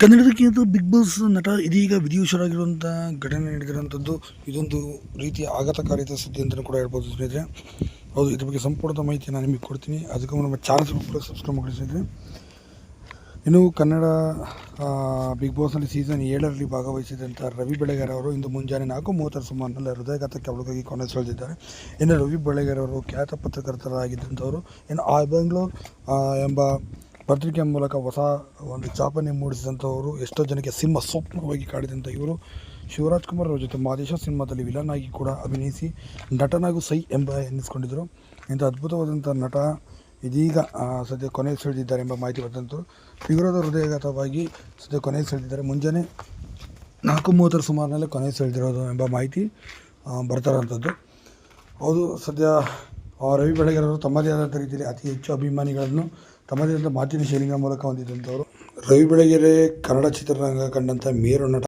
ಕನ್ನಡದಕ್ಕಿಂತ big boss ನಟ ಇದೀಗ ವಿಧಿವಶರಾಗಿರುವಂಥ ಘಟನೆ ನಡೆದಿರುವಂಥದ್ದು ಇದೊಂದು ರೀತಿಯ ಆಘಾತಕಾರಿತ ಸುದ್ದಿ ಅಂತಲೂ ಕೂಡ ಹೇಳ್ಬೋದು ಸ್ನೇಹಿತರೆ. ಹೌದು, ಇದ್ರ ಬಗ್ಗೆ ಸಂಪೂರ್ಣ ಮಾಹಿತಿ ನಾನು ನಿಮಗೆ ಕೊಡ್ತೀನಿ. ಅದಕ್ಕೂ ನಮ್ಮ ಚಾನಲ್ ಕೂಡ ಸಬ್ಸ್ಕ್ರೈಬ್ ಮಾಡಿ ಸ್ನೇಹಿತರೆ. ಇನ್ನು ಕನ್ನಡ ಬಿಗ್ ಬಾಸ್ನಲ್ಲಿ ಸೀಸನ್ ಏಳರಲ್ಲಿ ಭಾಗವಹಿಸಿದಂಥ ರವಿ ಬೆಳೆಗಾರ್ ಅವರು ಇಂದು ಮುಂಜಾನೆ ನಾಲ್ಕು ಮೂವತ್ತರ ಸುಮಾರಿನಲ್ಲಿ ಹೃದಯಘಾತಕ್ಕೆ ಒಳಗಾಗಿ ಕೊನೆಯುಸಿರೆಳೆದಿದ್ದಾರೆ ಇನ್ನು ರವಿ ಬೆಳೆಗಾರ್ ಅವರು ಖ್ಯಾತ ಪತ್ರಕರ್ತರಾಗಿದ್ದಂಥವರು, ಇನ್ನು ಆ ಬೆಂಗಳೂರು ಎಂಬ ಪತ್ರಿಕೆ ಮೂಲಕ ಹೊಸ ಒಂದು ಛಾಪನೆ ಮೂಡಿಸಿದಂಥವರು ಎಷ್ಟೋ ಜನಕ್ಕೆ ಸಿನಿಮಾ ಸ್ವಪ್ನವಾಗಿ ಕಾಡಿದಂಥ ಇವರು. ಶಿವರಾಜ್ ಕುಮಾರ್ ಅವರ ಜೊತೆ ಮಾದೇಶ ಸಿನಿಮಾದಲ್ಲಿ ವಿಲನ್ ಕೂಡ ಅಭಿನಯಿಸಿ ನಟನಾಗೂ ಸೈ ಎಂಬ ಎನ್ನಿಸ್ಕೊಂಡಿದ್ದರು ಇಂಥ ಅದ್ಭುತವಾದಂಥ ನಟ ಇದೀಗ ಸದ್ಯ ಕೊನೆಗೆ ಸೆಳೆದಿದ್ದಾರೆ ಎಂಬ ಮಾಹಿತಿ ಬಂದಂತು ತೀವ್ರದ ಹೃದಯಘಾತವಾಗಿ ಸದ್ಯ ಕೊನೆಗೆ ಸೆಳೆದಿದ್ದಾರೆ. ಮುಂಜಾನೆ ನಾಲ್ಕು ಮೂವತ್ತರ ಸುಮಾರಿನಲ್ಲೇ ಕೊನೆ ಸೆಳೆದಿರೋದು ಎಂಬ ಮಾಹಿತಿ ಬರ್ತಾರಂಥದ್ದು. ಬರ್ತಾ ಹೌದು, ಸದ್ಯ ರವಿ ಬೆಳಗೆರವರು ತಮ್ಮದೇ ಆದಂಥ ರೀತಿಯಲ್ಲಿ ಅತಿ ಹೆಚ್ಚು ಅಭಿಮಾನಿಗಳನ್ನು ತಮ್ಮದೇ ಆದ ಮಾತಿನ ಶೈಲಿಯ ಮೂಲಕ ಹೊಂದಿದ್ದಂಥವರು ರವಿ ಬೆಳಗೆರೆ ಕನ್ನಡ ಚಿತ್ರರಂಗ ಕಂಡಂಥ ಮೇರು ನಟ